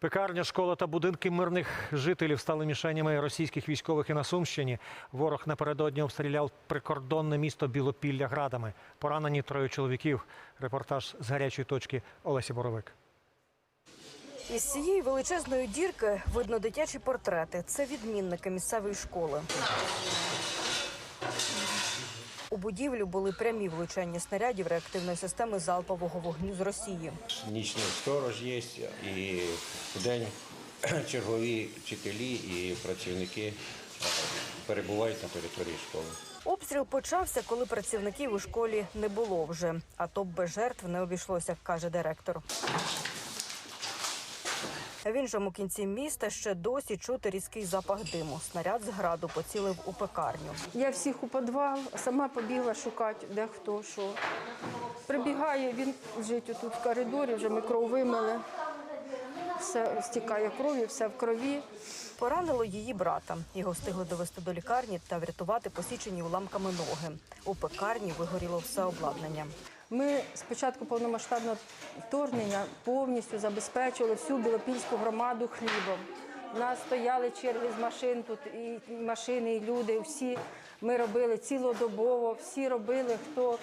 Пекарня, школа та будинки мирних жителів стали мішенями російських військових і на Сумщині. Ворог напередодні обстріляв прикордонне місто Білопілля градами. Поранені троє чоловіків. Репортаж з гарячої точки Олесі Боровик. Із цієї величезної дірки видно дитячі портрети. Це відмінники місцевої школи. У будівлю були прямі влучання снарядів реактивної системи залпового вогню з Росії. Нічний сторож є, і в день чергові вчителі і працівники е, перебувають на території школи. Обстріл почався, коли працівників у школі не було вже. А то без жертв не обійшлося, каже директор. В іншому кінці міста ще досі чути різкий запах диму. Снаряд з граду поцілив у пекарню. Я всіх у підвал, сама побігла шукати, де хто що. Прибігає, він лежить тут в коридорі, вже ми кров вимили. Все стікає кров'ю, все в крові. Поранило її брата. Його встигли довести до лікарні та врятувати посічені уламками ноги. У пекарні вигоріло все обладнання. Ми спочатку повномасштабного вторгнення повністю забезпечили всю білопільську громаду хлібом. У нас стояли черги з машин тут, і машини, і люди. Всі ми робили цілодобово, всі робили, хто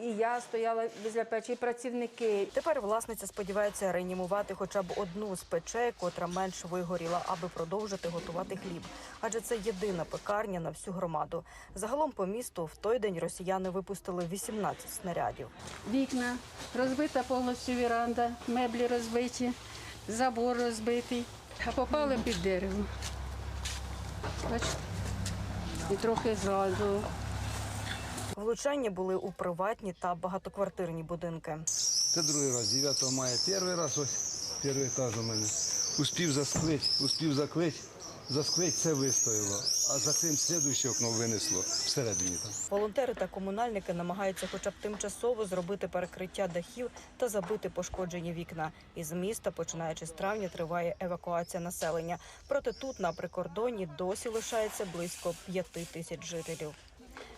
і я стояла біля печі, і працівники. Тепер власниця сподівається реанімувати хоча б одну з печей, котра менш вигоріла, аби продовжити готувати хліб. Адже це єдина пекарня на всю громаду. Загалом по місту в той день росіяни випустили 18 снарядів. Вікна, розбита повністю віранда, меблі розбиті, забор розбитий, а попали під дерево. Бачите? І трохи зразу. Влучання були у приватні та багатоквартирні будинки. Це другий раз, 9 мая. Перший раз ось перший етаж у мене. Успів засклить, успів заклить, засклить це вистояло. А за цим слідуюче окно винесло всередині там. Волонтери та комунальники намагаються хоча б тимчасово зробити перекриття дахів та забити пошкоджені вікна. Із міста, починаючи з травня, триває евакуація населення. Проте тут на прикордонні досі лишається близько п'яти тисяч жителів.